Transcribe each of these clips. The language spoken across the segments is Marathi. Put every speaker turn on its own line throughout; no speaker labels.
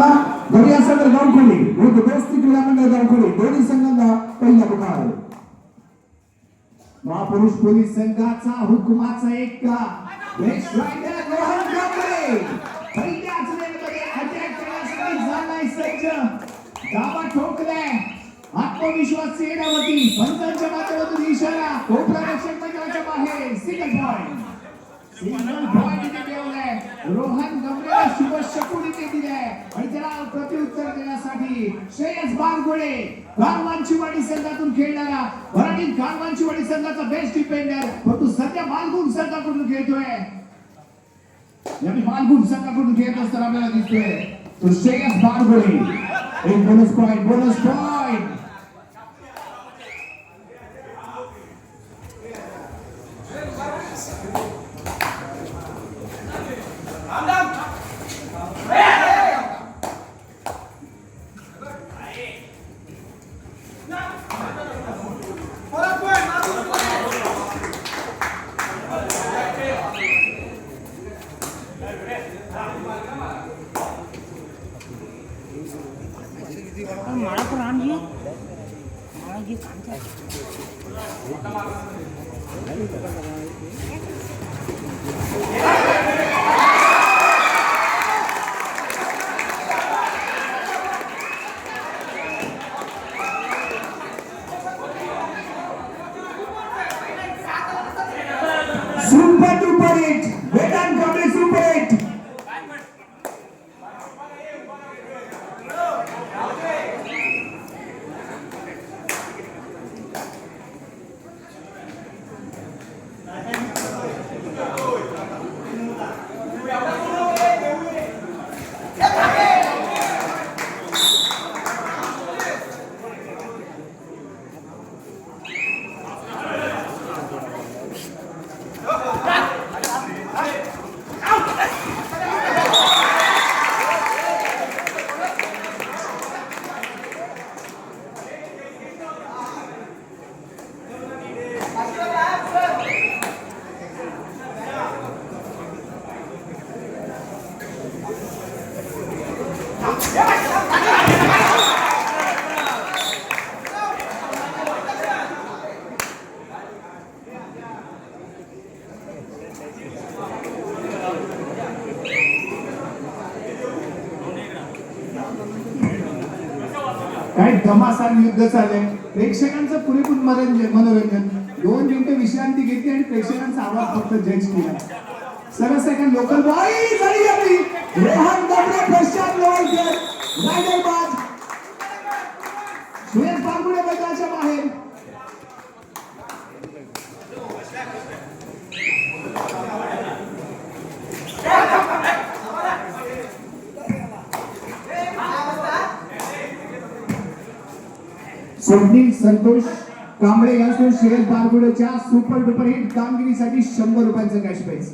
संघांना घडी असेल तर गावखोली विरुद्ध दोस्ती क्रीडा मंडळ गावखोली. दोन्ही संघांना पहिला पुकार
महापुरुष पोलीस संघाचा हुकुमाचा एक बेस्ट रायडर रोहन कांबळे पहिल्याच रेलमध्ये अटॅक करण्यासाठी झालाय सज्ज. ठोकलाय. आत्मविश्वास येण्यावरती पंचांच्या माध्यमातून इशारा. कोपरा रक्षक मंडळाच्या बाहेर सिंगल पॉइंट सिंगल पॉइंट इथे मिळवलाय रोहन गमरेला शुभ शकून इथे दिलाय आणि त्याला प्रत्युत्तर देण्यासाठी श्रेयस बारगोळे कालवांचीवाडी संघातून खेळणारा मराठी कालवांचीवाडी संघाचा बेस्ट डिफेंडर परंतु सध्या मालगुण संघाकडून खेळतोय. यावेळी मालगुण संघाकडून खेळत असताना आपल्याला दिसतोय. तो श्रेयस बारगोळे एक bonus point bonus point
Thank you.
काय घमासान युद्ध चाललंय. प्रेक्षकांचं पुरेपूर मनोरंजन मनोरंजन. दोन मिनिटं विश्रांती घेतली आणि प्रेक्षकांचा आवाज फक्त जज केला. सरस सेकंड लोकल बॉय झाली आपली.
रोहन प्रशांत लोळकर रायडर बाज
सुरेश पारगुडे मैदानाच्या बाहेर स्वप्नील संतोष कांबळे यांच्याकडून श्रेयस बारगुडेच्या सुपर डुपर हिट कामगिरीसाठी शंभर रुपयांचं कॅश प्राइज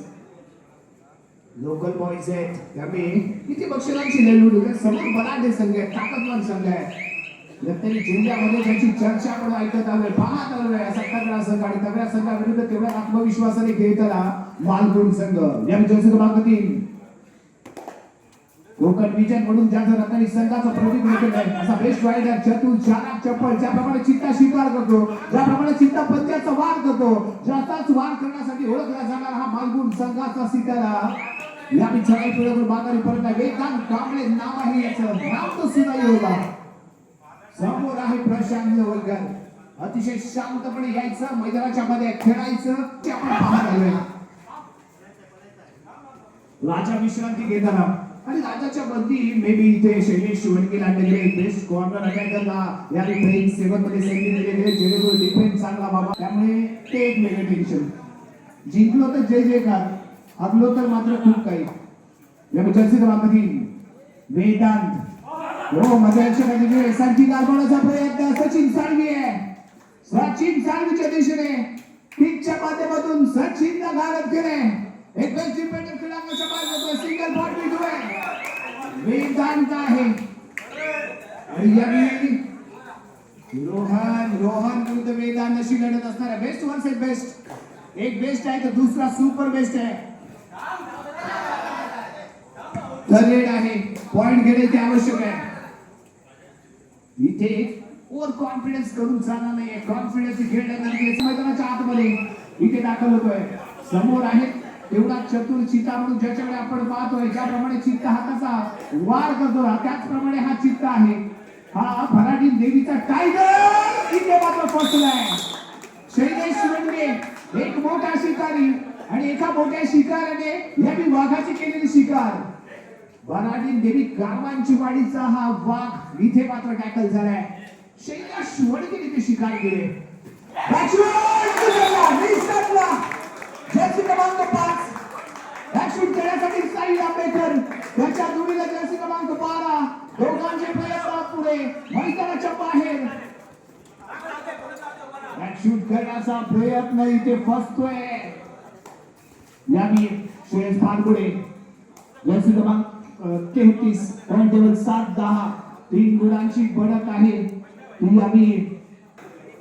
लोकल बॉईज आहेत. त्यामुळे किती बक्षिसांची लढवड होते? समोर बलाढ्य संघ आहे ताकदवान संघ आहे. तरी जिल्ह्यामध्ये त्याची चर्चा पण ऐकत आलोय पाहत आलोय असा तगडा संघ आणि तगड्या संघाविरुद्ध तेवढ्या आत्मविश्वासाने खेळताना मालगुण संघ. जर्सी क्रमांक तीन. कोकण विजन म्हणून ज्या रत्नानी संघाचं प्रतिनिधित्व आहे असा बेस्ट रायडर चतुर चालाक चप्पल ज्याप्रमाणे चिंता स्वीकार करतो ज्याप्रमाणे चिंता पत्त्याचा वार करतो ज्याचाच वार करण्यासाठी ओळखला जाणारा हा मालगुण संघाचा सितारा. या पिछाडी पुढे माघारी परत वेदांत कांबळे नाव आहे याचं. नाव तो सुद्धा योगा समोर आहे प्रशांत होलकर अतिशय शांतपणे यायचं मैदानाच्या मध्ये खेळायचं ते आपण पाहत आलोय. राजा विश्रांती घेताना आणि राजाच्या बंदी मे बी इथे शैलेश शिवणके लागलेले बेस्ट कॉर्नर अटॅकरला या ट्रेन सेवनमध्ये संधी दिलेले जेणेकरून डिफेन्स चांगला बाबा त्यामुळे ते एक वेगळं टेन्शन जिंकलो तर जे जे का हरलो तर मात्र खूप काही. या जर्सी बाबतीत वेदांत. हो मध्ये सारखी गालबोडाचा प्रयत्न सचिन साळवी आहे. सचिन साळवीच्या दिशेने पिकच्या माध्यमातून सचिनला घालत केले एक बेस्ट डिफेंडर खेळांच्या बाजूला सिंगल बॉट मिळतोय वेदांत आहे आणि यावेळी रोहन रोहन विरुद्ध लढत असणार बेस्ट वन सेट बेस्ट एक बेस्ट आहे तर दुसरा सुपर बेस्ट आहे. थर्ड आहे. पॉइंट घेणे ते आवश्यक आहे. इथे ओव्हर कॉन्फिडन्स करून जाणार नाही कॉन्फिडन्स खेळण्यानंतर मैदानाच्या आतमध्ये इथे दाखल होतोय. समोर आहे तेवढा चतुर चित्ता म्हणून ज्याच्याकडे आपण पाहतोय ज्याप्रमाणे चित्त हाताचा वार करतो त्याचप्रमाणे हा चित्त आहे. हा भराडी देवीचा टायगर इथे मात्र फसलाय शैलेश म्हणजे एक मोठा शिकारी आणि एका मोठ्या शिकाराने या मी वाघाची केलेली शिकार. वराडी देवी गावांची वाडीचा हा वाघ इथे मात्र टॅकल झालाय. शैलेश शिवणगे इथे शिकार केले.
जर्सी क्रमांक पाच.
बॅटशूट करण्यासाठी साई आंबेडकर त्याच्या जोडीला जर्सी क्रमांक बारा. दोघांचे प्रयत्न पुढे. मैदानाच्या बाहेर. बॅटशूट करण्याचा प्रयत्न इथे फसतोय. यावी सुरेश भानगुडे जर्सी क्रमांक तेहतीस पॉईंट टेबल सात दहा तीन गुणांची बढत आहे. ती आम्ही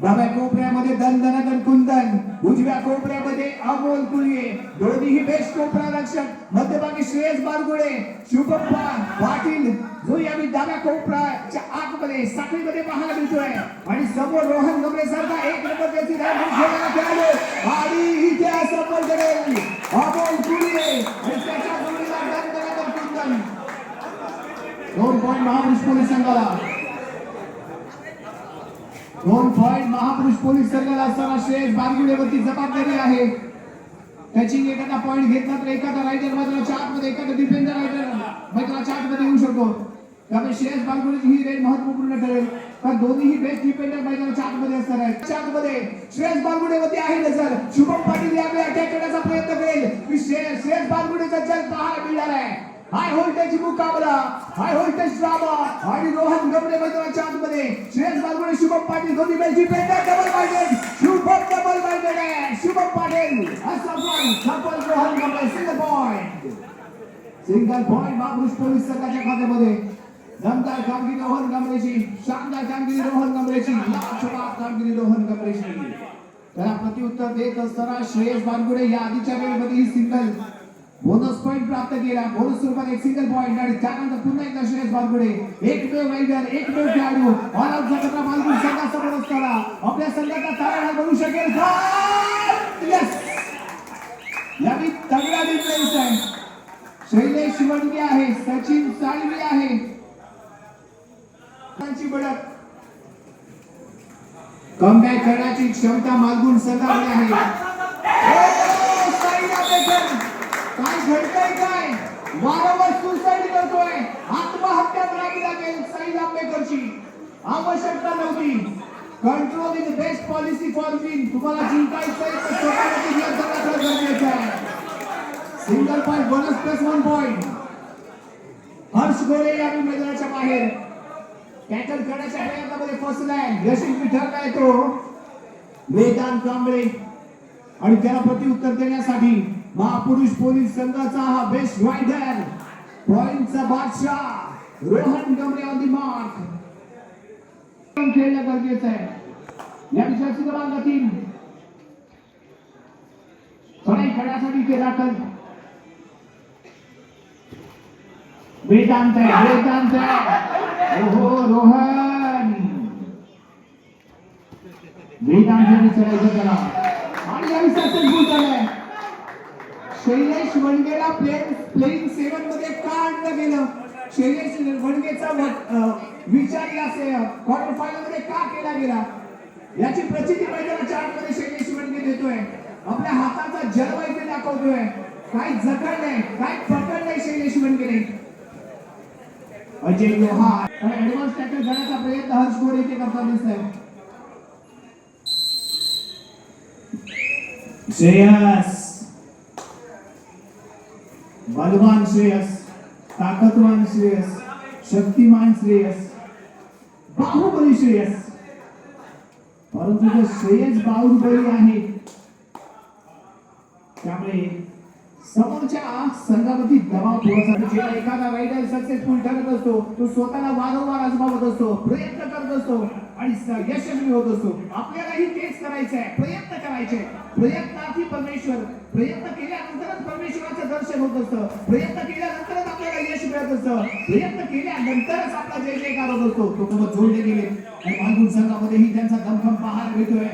डाव्या कोपऱ्यामध्ये दणदणादण कुंदन उजव्या कोपऱ्यामध्ये अमोल कुळगे दोन्हीही बेस्ट कोपरा रक्षक. मध्यभागी श्रेयस बारगुडे शुभप्पा पाटील. जो यावेळी डाव्या कोपऱ्याच्या आतमध्ये साखळीमध्ये पाहायला मिळतोय. आणि समोर रोहन गमरे सारखा एक नंबर त्याची रायफल खेळायला खेळाडू. आणि इतिहास सफल करेल अमोल कुळगे आणि त्याच्या जोडीला दणदणादण कुंदन दोन पॉईंट महापुरुष पोलीस संघाला. दोन पॉईंट महापुरुष पोलीस संघाला असताना श्रेयस बारगुडेवरती जबाबदारी आहे. त्याची एखादा पॉईंट घेतला तर एखादा रायडर मैदानाच्या आतमध्ये एखादा डिफेंडर रायडर मैदानाच्या आतमध्ये येऊ शकतो. त्यामुळे श्रेयस बारगुडेची ही रेड महत्त्वपूर्ण ठरेल. कारण दोन्हीही बेस्ट डिफेंडर मैदानाच्या आतमध्ये असणार आहेत. त्याच्या आतमध्ये श्रेयस बारगुडेवरती आहे नजर. शुभम पाटील यावेळी अटॅक करण्याचा प्रयत्न करेल. की श्रेयस श्रेयस बारगुडेचा जल पाहायला मिळणार आहे. हाय व्होल्टेज मुकाबला हाय व्होल्टेज ड्रामा आणि रोहन गमरे मैदानाच्या आतमध्ये श्रेयस बालगुडे शुभम पाटील दोन्ही best defender double minded Shubham double minded आहे शुभम पाटील असा पॉईंट सफल Rohan Gamre single point single point महापुरुष पोलीस संघाच्या खात्यामध्ये दमदार कामगिरी रोहन गमरेची शानदार कामगिरी रोहन गमरेची लाजवाब कामगिरी रोहन गमरेची त्याला प्रत्युत्तर देत असताना श्रेयस बानगुडे या आधीच्या वेळेमध्ये ही सिंगल बोनस पॉइंट प्राप्त केला. बोनस स्वरूपात एक सिंगल पॉइंट आणि त्यानंतर पुन्हा एकदा श्रेयस बानगुडे एकमेव रायडर एकमेव खेळाडू. ऑल आउट संघाचा मालकून संघासमोर असताना आपल्या संघाचा तारा बनू शकेल का? यस यानी तगडा डिफेन्स आहे. शैलेश शिवणगे आहे सचिन साळवी आहे. त्यांची बढत कमबॅक करण्याची क्षमता मालगुण संघाकडे आहे. हो, काय घडतंय काय? वारंवार सुसाईड करतोय. आत्महत्या करावी लागेल साई आंबेकरची आवश्यकता नव्हती. Control is best policy for win तुम्हाला जिंकायचंय तर आहे. Single point bonus plus one point Harsh Gore या मैदानाच्या बाहेर. टॅकल करण्याच्या प्रयत्नामध्ये फसलाय यशस्वी ठरलाय तो. वेदांत कांबळे. आणि त्याला प्रत्युत्तर देण्यासाठी महापुरुष पोलीस संघाचा हा बेस्ट रायडर पॉइंटचा बादशाह Rohan Gamre on the mark खेळणं गरजेचं आहे. या विषयाची क्रमांक तीन. सराई करण्यासाठी ते दाखल वेदांत आहे वेदांत आहे. ओहो रोहन. वेदांत चढायचं त्याला आणि या विषयाचं भूल झालंय शैलेश वणगेला प्लेन प्लेइंग सेवनमध्ये का आणलं गेलं. शैलेश वणगेचा विचार या क्वार्टर फायनलमध्ये का केला गेला? याची प्रचिती मैदानाच्या आतमध्ये शैलेश वणगे देतोय. आपल्या हाताचा जलवा इथे दाखवतोय. काय जखड नाही काय पकड नाही शैलेश वणगेने? अजय लोहा. ऍडव्हान्स टॅकल करण्याचा प्रयत्न हर्ष गोरे इथे करताना दिसतोय. श्रेयस. श्रेयस ताकदवान श्रेयस शक्तिमान श्रेयस बाहुबली श्रेयस. परंतु जो श्रेयस बाहुबली आहे त्यामुळे समोरच्या संघावरती दबाव थोडासा जेव्हा एखादा रायडर सक्सेसफुल ठरत असतो तो स्वतःला वारंवार आजमावत असतो प्रयत्न करत असतो आणि यशस्वी होत असतो. आपल्यालाही तेच करायचं आहे प्रयत्न करायचे. प्रयत्नार्थी परमेश्वर प्रयत्न केल्यानंतरच परमेश्वराचं दर्शन होत असतं. प्रयत्न केल्यानंतरच आपल्याला यश मिळत असतं. प्रयत्न केल्यानंतरच आपला जय जयकार होत असतो. तो सोबत जोडले गेले. आणि मागून संघामध्येही त्यांचा दमखम पाहायला मिळतोय.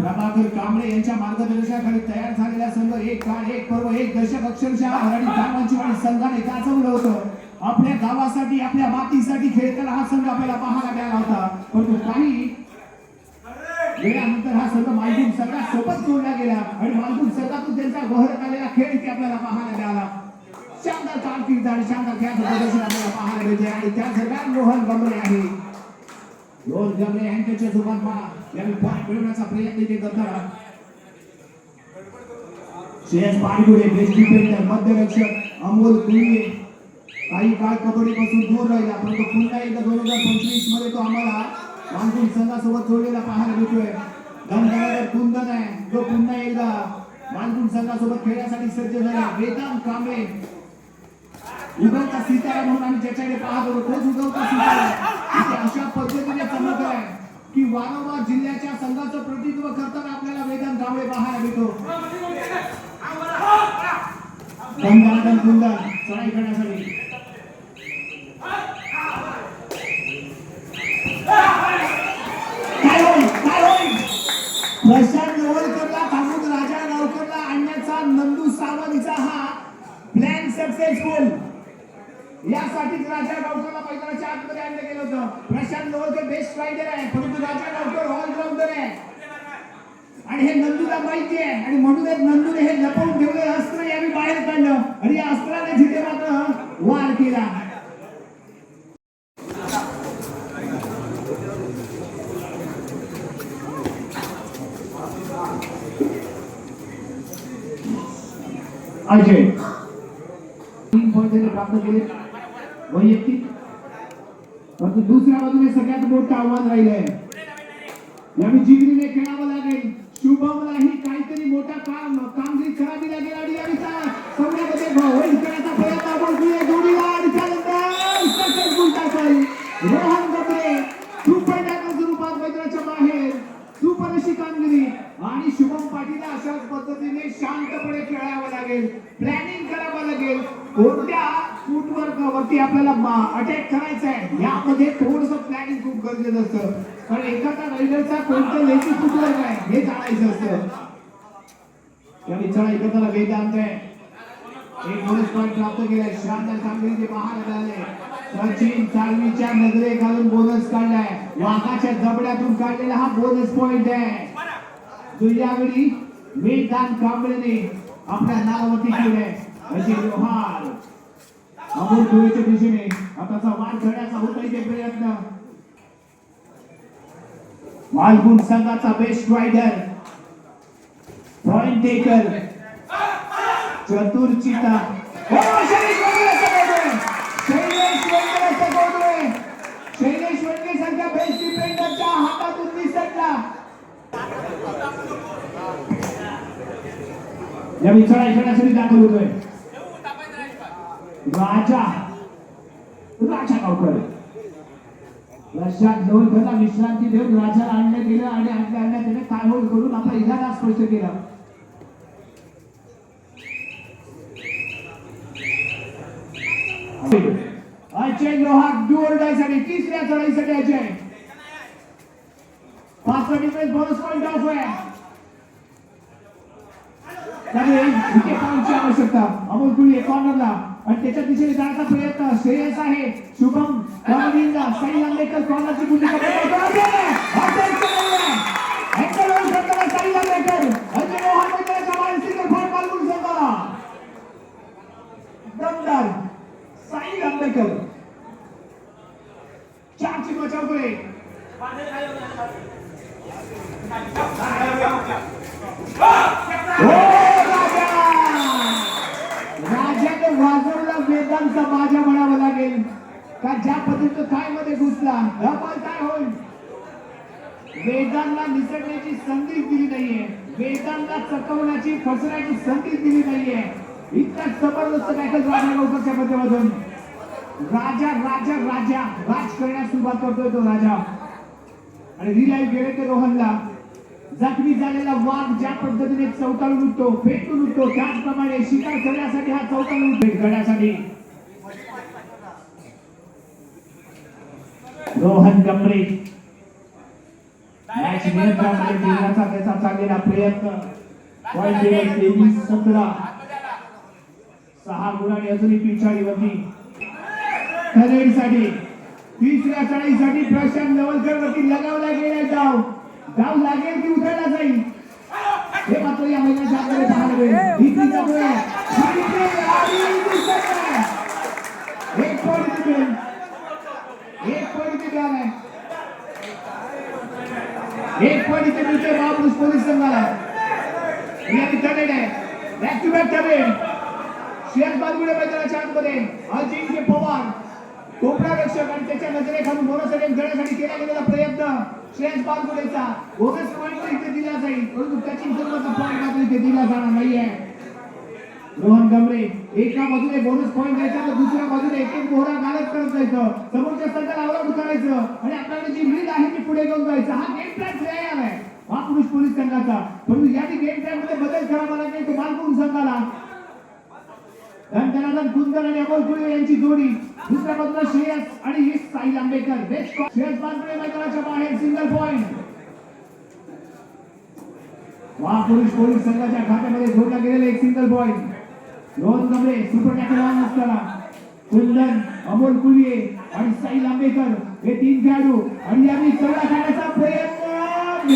प्रभाकर कांबळे यांच्या मार्गदर्शनाखाली तयार झालेला संघ एक काळ एक पर्व एक दशक अक्षरशः गावांची संघाने गाजवलं होतं. आपल्या गावासाठी आपल्या मातीसाठी खेळताना हा संघ आपल्याला पाहायला मिळाला होता. परंतु काही वेळानंतर हा संघ मालगुण संघात सोबत जोडला गेला आणि मालगुण संघातून त्यांचा गोहर आलेला खेळ ते आपल्याला पाहायला मिळाला. शानदार कारकीर्द आणि शानदार खेळाचं प्रदर्शन आपल्याला पाहायला मिळते आणि त्या दरम्यान मोहन बंबरे आहे. दोन गमरे यांच्या सोबत पहा यावेळी पॉईंट मिळवण्याचा प्रयत्न केला करताना श्रेयस पारगुडे बेस्ट डिफेंडर मध्यरक्षक अमोल कुंगे काही काळ कबड्डीपासून दूर राहिला परंतु पुन्हा एकदा दोन हजार पंचवीसमध्ये तो आम्हाला मान्सून संघासोबत जोडलेला पाहायला मिळतोय दमदार कुंदन आहे. जो पुन्हा एकदा मान्सून संघासोबत खेळण्यासाठी सज्ज झाला. वेदांत कांबळे. उगवता सीताराम म्हणून आम्ही ज्याच्याकडे पाहत होतो तोच उगवता सीताराम. अशा पद्धतीने चमक आहे की वारंवार जिल्ह्याच्या संघाचं प्रतिनिधित्व करताना आपल्याला वेदन कांबळे पाहायला मिळतो. दमदार कुंदन चढाई करण्यासाठी. काय होईल? काय होईल? प्रशांत नवलकरला थांबून राजा गावकरला आणण्याचा नंदू सावंतचा हा प्लॅन सक्सेसफुल यासाठीच राजा गावकरला मैदानाच्या आतमध्ये आणलं गेलं होतं. प्रशांत नवलकर बेस्ट रायडर आहे. परंतु राजा गावकर ऑलराऊंडर आहे. आणि हे नंदूला माहिती आहे. आणि म्हणूनच नंदूने हे लपवून ठेवलेलं अस्त्र यावेळी बाहेर काढलं. आणि या अस्त्राने जिथे मात्र वार केला. अजय. तीन पॉईंट प्राप्त केले. वैयक्तिक. परंतु दुसऱ्या बाजूने सगळ्यात मोठं आव्हान राहिलंय. यावेळी जिगरीने खेळावं लागेल. शुभमलाही काहीतरी मोठा काम कामगिरी करावी लागेल आणि यावेळी सौम्यामध्ये होईल करण्याचा प्रयत्न आपण करूया. जोडीला आणि त्यानंतर successful tackle. Rohan Gabre super tackle स्वरूपात मैदानाच्या बाहेर. सुपर अशी कामगिरी. आणि शुभम पाटील अशाच पद्धतीने शांतपणे खेळावं लागेल. प्लॅनिंग करावं लागेल. कोणत्या वरती आपल्याला अटॅक करायचा आहे यामध्ये थोडस प्लॅनिंग खूप गरजेचं असतं. कारण एखादा रायडरचा कोणतं लेखी फुटवर्क काय हे जाणायचं असतं. त्यावेळी चढाई करताना वेदांत आहे एक बोनस पॉईंट प्राप्त केलाय. शानदार कामगिरी ते पाहायला सचिन चालवीच्या नजरे घालून बोनस काढलाय. वाघाच्या जबड्यातून काढलेला हा बोनस पॉईंट आहे. जो यावेळी वेदांत कांबळेने आपल्या नावावरती केलाय. अशी व्यवहार अमोल धुळेच्या दिशेने आताचा वाद करण्याचा होता इथे प्रयत्न मालगुण संघाचा बेस्ट रायडर पॉइंट टेकर चतुर्चिता हो, शैलेश वनगेचा गोडवे. सारख्या बेस्ट डिफेंडरच्या हातातून निसटला या विचारा दाखल होतोय राजा. राजा गावकर लक्षात घेऊन त्याला विश्रांती देऊन राजाला आणलं गेलं आणि आणल्या आणल्या त्याने काळहोळ करून आपला इरादा स्पष्ट केला. अजय लोहार दुर्डासाठी तिसऱ्या चढाईसाठी अजय पाचवा डिफेन्स बोनस पॉईंट ऑफ आहे. त्यामुळे विकेट आवश्यकता. अमोल कुळी कॉर्नरला आणि त्याच्या दिशेने जाण्याचा प्रयत्न. श्रेयस आहे. शुभम कॉर्नरिंगला साई आंबेडकर कॉर्नरची भूमिका नोटीस दिली नाहीये. इतका जबरदस्त काय तर राजा माध्यमातून राजा राजा राजा. राज करण्यास सुरुवात करतोय तो राजा. आणि रिलाईव्ह गेले ते रोहनला. जखमी झालेला वाघ ज्या पद्धतीने चौताळून उठतो फेटून उठतो त्याचप्रमाणे शिकार करण्यासाठी हा चौताळून भेट करण्यासाठी. रोहन कमरे मॅच नियंत्रणामध्ये त्याचा चाललेला प्रयत्न. पॉईंट तेवीस सतरा. सहा गुणांनी अजूनही पिछाडीवरती. साठी तिसऱ्या चाळीसाठी प्रशांत नवलकर वरती लगावला गेला डाव डाव लागेल की उतरला जाईल हे मात्र या महिन्याच्या आतमध्ये पाहायला मिळेल विक्रीचा गोळ आणि ते आणि दिसत नाही. एक पॉईंट तिथे एक पॉईंट तिथे आलाय एक पॉईंट इथे मिळतोय महापुरुष पोलीस संघाला या टर्नेट आहे बॅक टू बॅक टर्नेट शेअर बालगुडे मैदानाच्या आतमध्ये अजिंक्य पवार कोपरा रक्षक आणि त्याच्या नजरेखालून बोनस अटेम्प्ट करण्यासाठी केला गेलेला प्रयत्न श्रेयस बालगुडेचा बोनस पॉईंट इथे दिला जाईल परंतु टचिंग सर्वांचा पॉईंट मात्र इथे दिला जाणार नाहीये. रोहन गमरे एका बाजूने बोनस पॉईंट द्यायचा तर दुसऱ्या बाजूने एक एक मोहरा गालत करत जायचं. समोरच्या संघाला अवलंब करायचं आणि आपल्याकडे जी लीड आहे ती पुढे घेऊन जायचं. हा गेम प्लॅन खेळायला आहे हा पुरुष पोलीस संघाचा. परंतु या गेम प्लॅनमध्ये बदल करावा लागेल तो बालकुम संघाला धनधनाधन कुंदन आणि अमोल कुळे यांची जोडी. दुसऱ्या बाजूला श्रेयस आणि ही साई आंबेकर बेस्ट श्रेयस बालकुळे मैदानाच्या बाहेर सिंगल पॉईंट महापुरुष पोलीस संघाच्या खात्यामध्ये जोडला गेलेला एक सिंगल पॉईंट दोन गमरे सुपर टॅकल असताना. कुंदन अमोल कुलिये आणि साई लांबेकर हे तीन खेळाडू आणि यांनी चौदा खाण्याचा प्रयत्न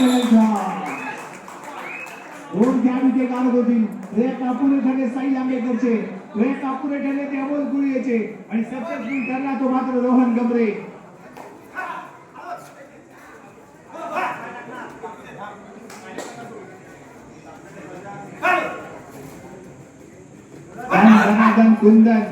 दोन खेळाडू ते काढत होतील प्रयत्न अपुरे ठरले साई लांबेकरचे प्रयत्न अपुरे ठरले ते अमोल कुलियेचे. आणि सक्सेसफुल ठरला तो मात्र रोहन गमरे. धनाधन कुंदन.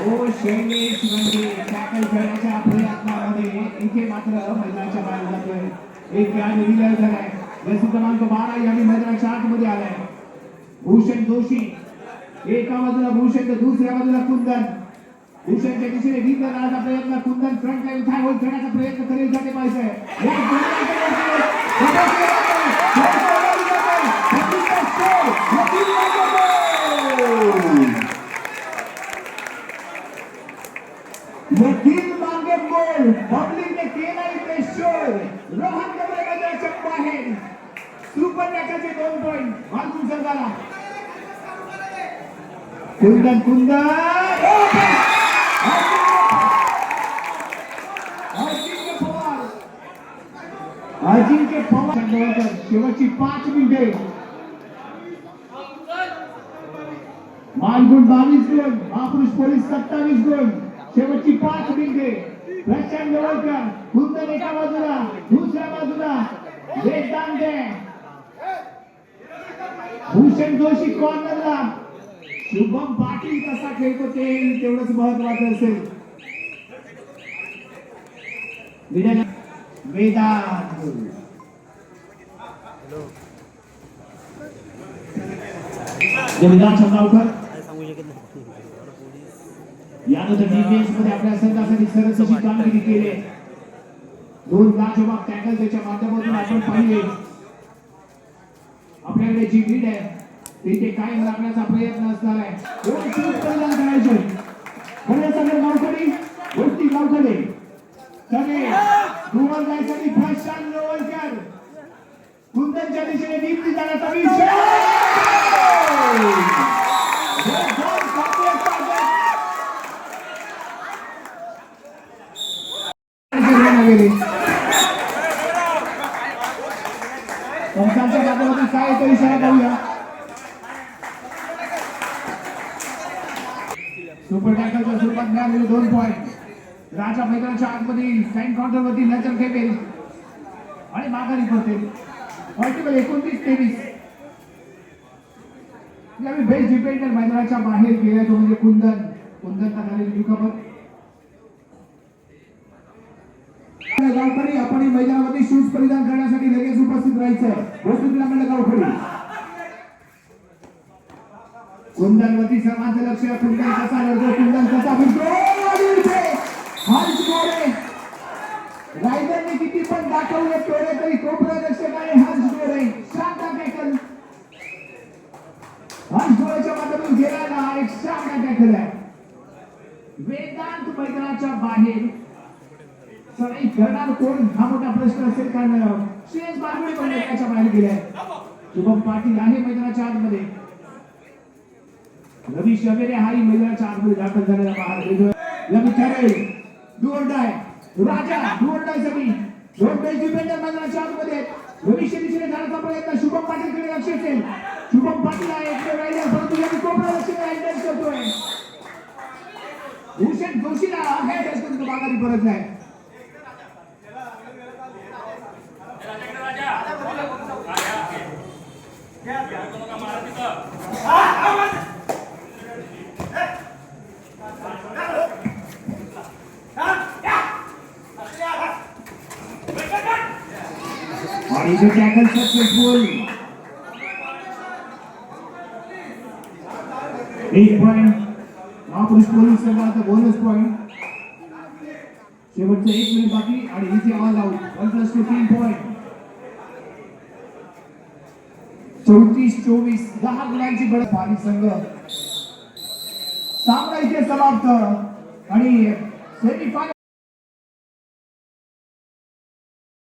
ओ शैलेश म्हणजे टॅकल खेळण्याच्या प्रयत्नामध्ये इथे मात्र मैदानाच्या बाहेर जातोय. एक खेळाडू विलय झालाय जसी क्रमांक बारा यांनी मैदानाच्या आतमध्ये आलाय. भूषण जोशी. एका बाजूला भूषण तर दुसऱ्या बाजूला कुंदन. भूषणच्या दिशेने वीज करण्याचा प्रयत्न. Kundan front line thigh hold प्रयत्न करेल जाते पाहिजे या गोलंदाजाच्या
वकील मागे गोल
पब्लिकने केला इथे शोर रोहन गमरे मैदानाच्या बाहेर सुपर टॅकलचे दोन पॉइंट मालकून संघाला कुंदन कुंदन अजिंक्य पवार. अजिंक्य पवार. गोलकर शेवटची पाच मिनिटे मालगुण बावीस गुण महापुरुष पोलीस सत्तावीस गुण. शेवटची पाच मिनिटे प्रशांत जवळकर कुंदन एका बाजूला दुसऱ्या बाजूला. वेदांत भूषण जोशी कॉर्नरला शुभम पाटील कसा खेळतो ते तेवढंच महत्वाचं असेल. वेदांत जगदान छंगावकर यानंतर डिफेन्समध्ये आपल्या संघासाठी सरस कामगिरी केली. दोन लाजवाब टॅकल त्याच्या माध्यमातून आपण पाहिले. आपल्याकडे जी लीड आहे. ती ते कायम राखण्याचा प्रयत्न असणार आहे दोन शूट परिणाम करायचे खरे सगळे गावकरी गोष्टी गावकडे सगळे दुवर जायसाठी प्रशांत नवलकर कुंदनच्या दिशेने दीप्ती जाण्याचा विषय दोन कापड कापड गेले पंचांच्या माध्यमातून काय येतो इशारा पाहूया सुपर टॅकलच्या स्वरूपात दोन पॉईंट राजा मैदानाच्या आतमध्ये साईन काउंटरवरती नजर खेपेल. आणि माघारी पडते मल्टिपल एकोणतीस तेवीस. यावेळी बेस्ट डिफेंडर मैदानाच्या बाहेर गेला तो म्हणजे कुंदन. कुंदनचा झालेली दुखापत.
गावकरी आपण या मैदानामध्ये शूज परिधान करण्यासाठी लगेच उपस्थित राहायचं. वस्तुला म्हणलं गावकरी.
कुंदनवती सर्वांचं लक्ष कुंदन कसा लढतो कुंदन कसा फिरतो
आणि हर्ष गोरे रायडरने किती पण दाखवले तोडे तरी कोपरा रक्षकाने हर्ष गोरे शांत टॅकल
हर्ष गोळ्याच्या माध्यमातून गेला हा एक शांत टॅकल आहे. वेदांत मैदानाच्या बाहेर सराई करणार कोण? हा मोठा प्रश्न असेल कारण श्रेयस बारगुडे पण मैदानाच्या बाहेर गेलाय शुभम पाटील आहे मैदानाच्या आतमध्ये. रवी शबेरे हाही मैदानाच्या आतमध्ये दाखल झालेला बाहेर रवी कॅरेल दुवर्डाय राजा दुवर्डाय सगळी. दोन बेस्ट डिफेंडर मैदानाच्या आतमध्ये आहेत. रवीशच्या दिशेने जाण्याचा प्रयत्न शुभम पाटीलकडे लक्ष असेल. शुभम पाटील आहे इकडे राहिले परंतु यांनी कोपरा लक्ष हँडल करतोय. भूषण जोशीला हँड करून तो परत नाही. आणि इथे टॅकल सक्सेसफुल एक पॉइंट महापुरुष पोलीस संघाचा बोनस पॉइंट शेवटचं एक मिनिट बाकी आणि इथे all out one plus two तीन पॉइंट चौतीस चोवीस दहा गुणांची गडप पाणी संघ सामना इथे समाप्त आणि सेमीफायनल